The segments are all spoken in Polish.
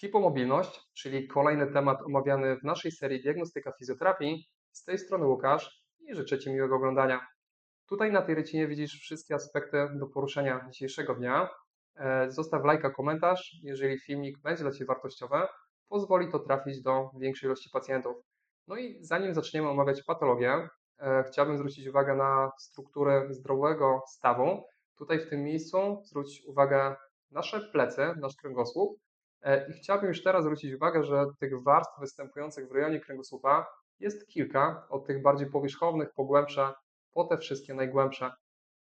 Hipomobilność, czyli kolejny temat omawiany w naszej serii Diagnostyka Fizjoterapii. Z tej strony Łukasz i życzę Ci miłego oglądania. Tutaj na tej rycinie widzisz wszystkie aspekty do poruszenia dzisiejszego dnia. E, Zostaw lajka, komentarz. Jeżeli filmik będzie dla Ciebie wartościowy, pozwoli to trafić do większej ilości pacjentów. No i zanim zaczniemy omawiać patologię, e, chciałbym zwrócić uwagę na strukturę zdrowego stawu. Tutaj w tym miejscu zwróć uwagę nasze plecy, nasz kręgosłup. E, I chciałbym już teraz zwrócić uwagę, że tych warstw występujących w rejonie kręgosłupa jest kilka, od tych bardziej powierzchownych po po te wszystkie najgłębsze.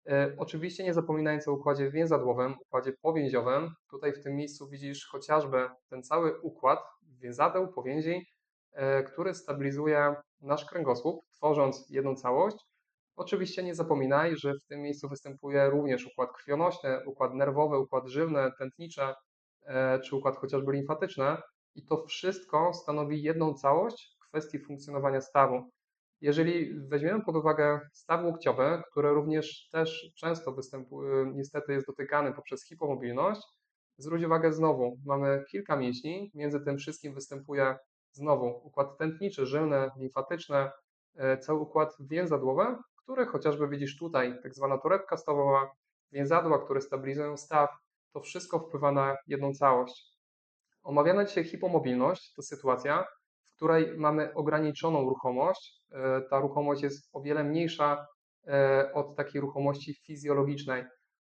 E, Oczywiście nie zapominając o układzie więzadłowym, układzie powięziowym. Tutaj w tym miejscu widzisz chociażby ten cały układ więzadeł, powięzi, e, który stabilizuje nasz kręgosłup, tworząc jedną całość. Oczywiście nie zapominaj, że w tym miejscu występuje również układ krwionośny, układ nerwowy, układ żylny, tętniczy, czy układ chociażby limfatyczny. I to wszystko stanowi jedną całość w kwestii funkcjonowania stawu. Jeżeli weźmiemy pod uwagę staw łokciowy, który również też często występuje, niestety jest dotykany poprzez hipomobilność, zwróć uwagę znowu, mamy kilka mięśni, między tym wszystkim występuje znowu układ tętniczy, żylny, limfatyczny, e, cały układ więzadłowy, który chociażby widzisz tutaj, tak zwana torebka stawowa, więzadła, które stabilizują staw, to wszystko wpływa na jedną całość. Omawiana dzisiaj hipomobilność to sytuacja, w której mamy ograniczoną ruchomość. E, Ta ruchomość jest o wiele mniejsza e, od takiej ruchomości fizjologicznej.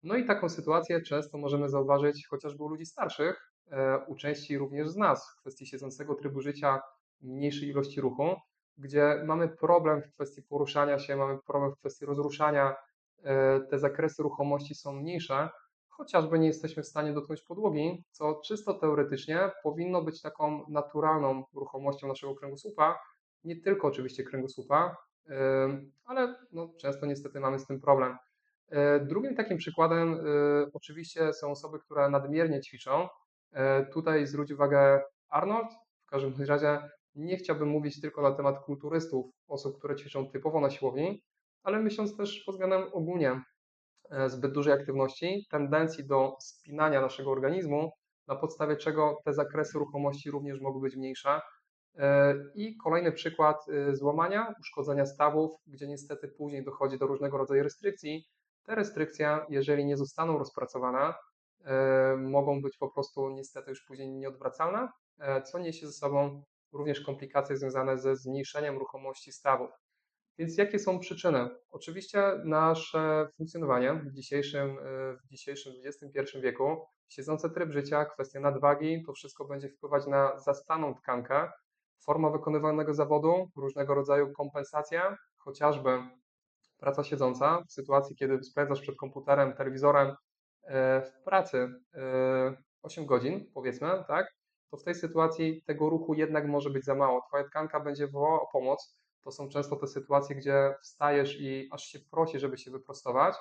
No i taką sytuację często możemy zauważyć chociażby u ludzi starszych, e, u części również z nas w kwestii siedzącego trybu życia, mniejszej ilości ruchu, gdzie mamy problem w kwestii poruszania się, mamy problem w kwestii rozruszania, te zakresy ruchomości są mniejsze, chociażby nie jesteśmy w stanie dotknąć podłogi, co czysto teoretycznie powinno być taką naturalną ruchomością naszego kręgosłupa, nie tylko oczywiście kręgosłupa, ale no, często niestety mamy z tym problem. E, Drugim takim przykładem e, oczywiście są osoby, które nadmiernie ćwiczą. E, Tutaj zwróć uwagę Arnold. W każdym razie nie chciałbym mówić tylko na temat kulturystów, osób, które ćwiczą typowo na siłowni, ale myśląc też pod względem ogólnie zbyt dużej aktywności, tendencji do spinania naszego organizmu, na podstawie czego te zakresy ruchomości również mogą być mniejsze. E, I kolejny przykład e, złamania, uszkodzenia stawów, gdzie niestety później dochodzi do różnego rodzaju restrykcji. Te restrykcje, jeżeli nie zostaną rozpracowane, e, mogą być po prostu niestety już później nieodwracalne, e, co niesie ze sobą również komplikacje związane ze zmniejszeniem ruchomości stawów. Więc jakie są przyczyny? Oczywiście nasze funkcjonowanie w dzisiejszym, e, w dzisiejszym XXI wieku, siedzący tryb życia, kwestia nadwagi, to wszystko będzie wpływać na zastaną tkankę, forma wykonywanego zawodu, różnego rodzaju kompensacje, chociażby praca siedząca, w sytuacji, kiedy spędzasz przed komputerem, telewizorem e, w pracy e, 8 godzin, powiedzmy, tak, to w tej sytuacji tego ruchu jednak może być za mało. Twoja tkanka będzie wołała o pomoc. To są często te sytuacje, gdzie wstajesz i aż się prosi, żeby się wyprostować.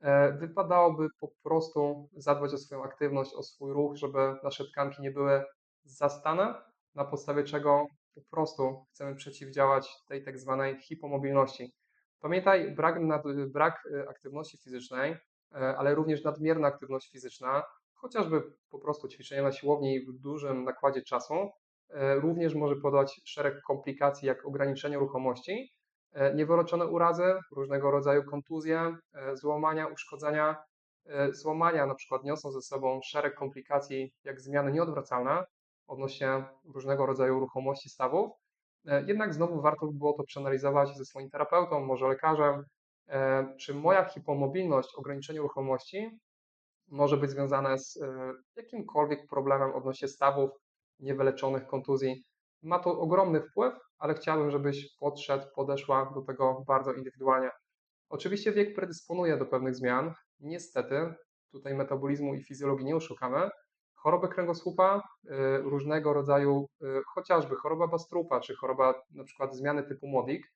E, Wypadałoby po prostu zadbać o swoją aktywność, o swój ruch, żeby nasze tkanki nie były zastane, na podstawie czego po prostu chcemy przeciwdziałać tej tak zwanej hipomobilności. Pamiętaj, brak, nad, brak e, aktywności fizycznej, e, ale również nadmierna aktywność fizyczna, chociażby po prostu ćwiczenie na siłowni w dużym nakładzie czasu, również może powodować szereg komplikacji, jak ograniczenie ruchomości, e, niewyleczone urazy, różnego rodzaju kontuzje, e, złamania, uszkodzenia. E, Złamania na przykład niosą ze sobą szereg komplikacji, jak zmiany nieodwracalne odnośnie różnego rodzaju ruchomości stawów. E, Jednak znowu warto by było to przeanalizować ze swoim terapeutą, może lekarzem, e, czy moja hipomobilność, ograniczenie ruchomości może być związane z e, jakimkolwiek problemem odnośnie stawów, niewyleczonych kontuzji. Ma to ogromny wpływ, ale chciałbym, żebyś podszedł, podeszła do tego bardzo indywidualnie. Oczywiście wiek predysponuje do pewnych zmian. Niestety, tutaj metabolizmu i fizjologii nie oszukamy. Choroby kręgosłupa, y, różnego rodzaju, y, chociażby choroba Bastrupa, czy choroba na przykład zmiany typu MODIC,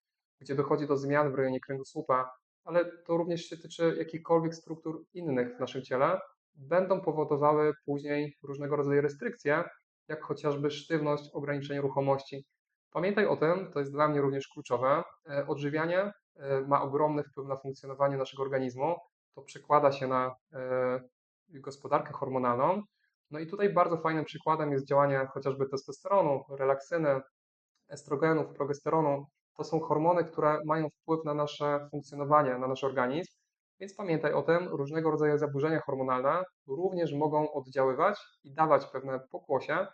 gdzie dochodzi do zmian w rejonie kręgosłupa, ale to również się tyczy jakichkolwiek struktur innych w naszym ciele, będą powodowały później różnego rodzaju restrykcje, jak chociażby sztywność, ograniczenie ruchomości. Pamiętaj o tym, to jest dla mnie również kluczowe. e, Odżywianie e, ma ogromny wpływ na funkcjonowanie naszego organizmu. To przekłada się na e, gospodarkę hormonalną. No i tutaj bardzo fajnym przykładem jest działanie chociażby testosteronu, relaksyny, estrogenów, progesteronu. To są hormony, które mają wpływ na nasze funkcjonowanie, na nasz organizm. Więc pamiętaj o tym, różnego rodzaju zaburzenia hormonalne również mogą oddziaływać i dawać pewne pokłosie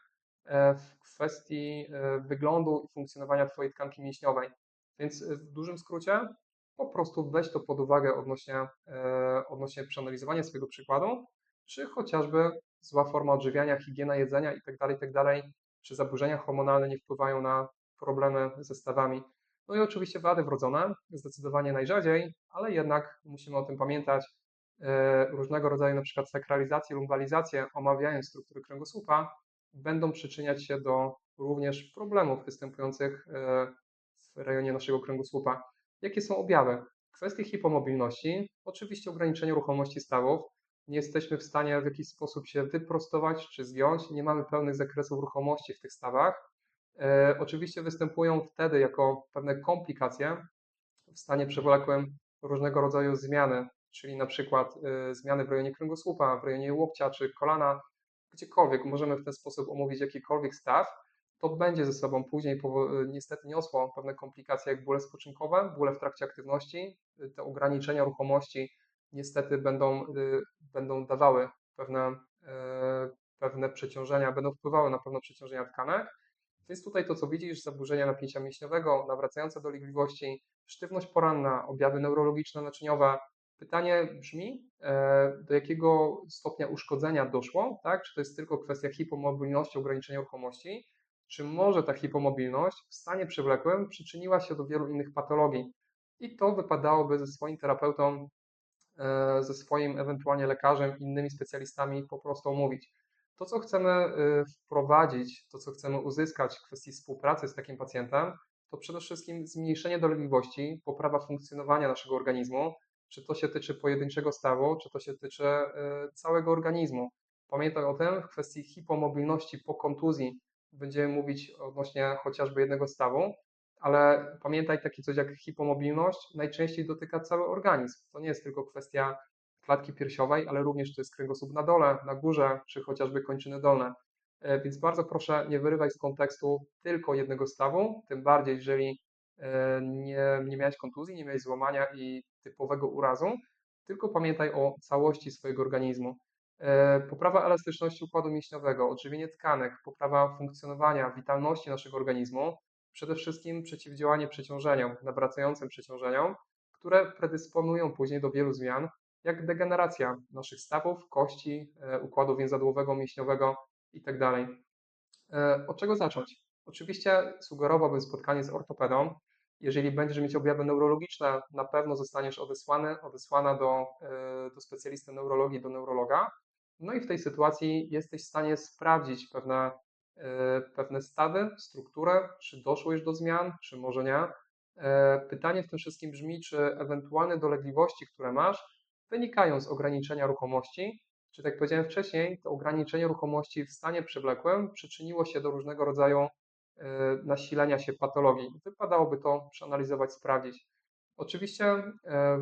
e, w kwestii e, wyglądu i funkcjonowania Twojej tkanki mięśniowej. Więc e, w dużym skrócie, po prostu weź to pod uwagę odnośnie, odnośnie przeanalizowania swojego przykładu, czy chociażby zła forma odżywiania, higiena jedzenia itd., itd., czy zaburzenia hormonalne nie wpływają na problemy ze stawami. No i oczywiście wady wrodzone, zdecydowanie najrzadziej, ale jednak musimy o tym pamiętać. E, różnego rodzaju przykład sakralizacje, lumbalizacje, omawiając struktury kręgosłupa, będą przyczyniać się do również problemów występujących e, w rejonie naszego kręgosłupa. Jakie są objawy? Kwestie hipomobilności, oczywiście ograniczenie ruchomości stawów. Nie jesteśmy w stanie w jakiś sposób się wyprostować czy zgiąć, nie mamy pełnych zakresów ruchomości w tych stawach. E, oczywiście występują wtedy jako pewne komplikacje w stanie przewlekłym różnego rodzaju zmiany, czyli na przykład e, zmiany w rejonie kręgosłupa, w rejonie łokcia czy kolana, gdziekolwiek możemy w ten sposób omówić jakikolwiek staw, to będzie ze sobą później e, niestety niosło pewne komplikacje jak bóle spoczynkowe, bóle w trakcie aktywności, te ograniczenia ruchomości niestety będą, będą dawały pewne, pewne przeciążenia, będą wpływały na pewne przeciążenia tkanek, więc tutaj to, co widzisz, zaburzenia napięcia mięśniowego, nawracające dolegliwości, sztywność poranna, objawy neurologiczne, naczyniowe. Pytanie brzmi, e, do jakiego stopnia uszkodzenia doszło, tak? Czy to jest tylko kwestia hipomobilności, ograniczenia ruchomości, czy może ta hipomobilność w stanie przewlekłym przyczyniła się do wielu innych patologii? I to wypadałoby ze swoim terapeutą, e, ze swoim ewentualnie lekarzem, innymi specjalistami po prostu omówić. To, co chcemy y, wprowadzić, to, co chcemy uzyskać w kwestii współpracy z takim pacjentem, to przede wszystkim zmniejszenie dolegliwości, poprawa funkcjonowania naszego organizmu, czy to się tyczy pojedynczego stawu, czy to się tyczy y, całego organizmu. Pamiętaj o tym, w kwestii hipomobilności po kontuzji będziemy mówić odnośnie chociażby jednego stawu, ale pamiętaj takie coś jak hipomobilność najczęściej dotyka cały organizm. To nie jest tylko kwestia klatki piersiowej, ale również to jest kręgosłup na dole, na górze, czy chociażby kończyny dolne. E, więc bardzo proszę nie wyrywaj z kontekstu tylko jednego stawu, tym bardziej jeżeli e, nie, nie miałeś kontuzji, nie miałeś złamania i typowego urazu, tylko pamiętaj o całości swojego organizmu. E, poprawa elastyczności układu mięśniowego, odżywienie tkanek, poprawa funkcjonowania, witalności naszego organizmu, przede wszystkim przeciwdziałanie przeciążeniom, nawracającym przeciążeniom, które predysponują później do wielu zmian, jak degeneracja naszych stawów, kości, e, układu więzadłowego, mięśniowego itd. E, od czego zacząć? Oczywiście sugerowałbym spotkanie z ortopedą. Jeżeli będziesz mieć objawy neurologiczne, na pewno zostaniesz odesłany, odesłana do, e, do specjalisty neurologii, do neurologa. No i w tej sytuacji jesteś w stanie sprawdzić pewne, pewne stady, strukturę, czy doszło już do zmian, czy może nie. Pytanie w tym wszystkim brzmi, czy ewentualne dolegliwości, które masz, wynikają z ograniczenia ruchomości, czy tak jak powiedziałem wcześniej, to ograniczenie ruchomości w stanie przewlekłym przyczyniło się do różnego rodzaju e, nasilenia się patologii. Wypadałoby to przeanalizować, sprawdzić. Oczywiście e,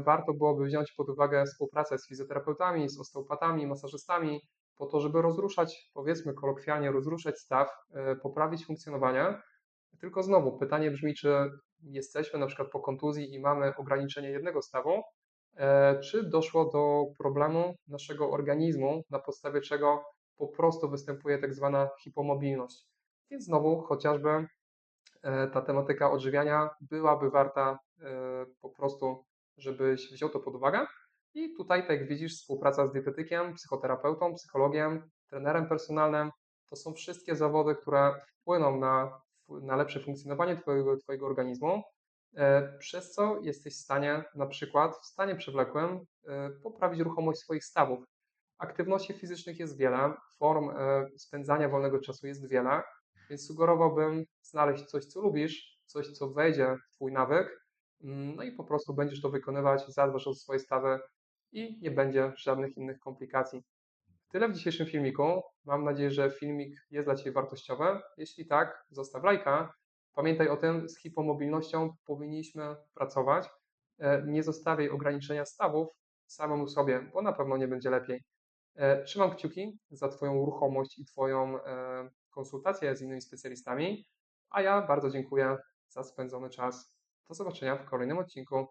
warto byłoby wziąć pod uwagę współpracę z fizjoterapeutami, z osteopatami, masażystami, po to, żeby rozruszać, powiedzmy kolokwialnie, rozruszać staw, e, poprawić funkcjonowanie. Tylko znowu pytanie brzmi, czy jesteśmy na przykład po kontuzji i mamy ograniczenie jednego stawu, czy doszło do problemu naszego organizmu, na podstawie czego po prostu występuje tak zwana hipomobilność. Więc znowu chociażby e, ta tematyka odżywiania byłaby warta e, po prostu, żebyś wziął to pod uwagę. I tutaj, tak jak widzisz, współpraca z dietetykiem, psychoterapeutą, psychologiem, trenerem personalnym, to są wszystkie zawody, które wpłyną na, na lepsze funkcjonowanie twojego, twojego organizmu, E, przez co jesteś w stanie, na przykład w stanie przewlekłym, e, poprawić ruchomość swoich stawów. Aktywności fizycznych jest wiele, form e, spędzania wolnego czasu jest wiele, więc sugerowałbym znaleźć coś, co lubisz, coś, co wejdzie w Twój nawyk, mm, no i po prostu będziesz to wykonywać, zadbasz o swoje stawy i nie będzie żadnych innych komplikacji. Tyle w dzisiejszym filmiku. Mam nadzieję, że filmik jest dla Ciebie wartościowy. Jeśli tak, zostaw lajka Pamiętaj o tym, z hipomobilnością powinniśmy pracować. E, nie zostawiaj ograniczenia stawów samemu sobie, bo na pewno nie będzie lepiej. E, Trzymam kciuki za Twoją ruchomość i Twoją e, konsultację z innymi specjalistami, a ja bardzo dziękuję za spędzony czas. Do zobaczenia w kolejnym odcinku.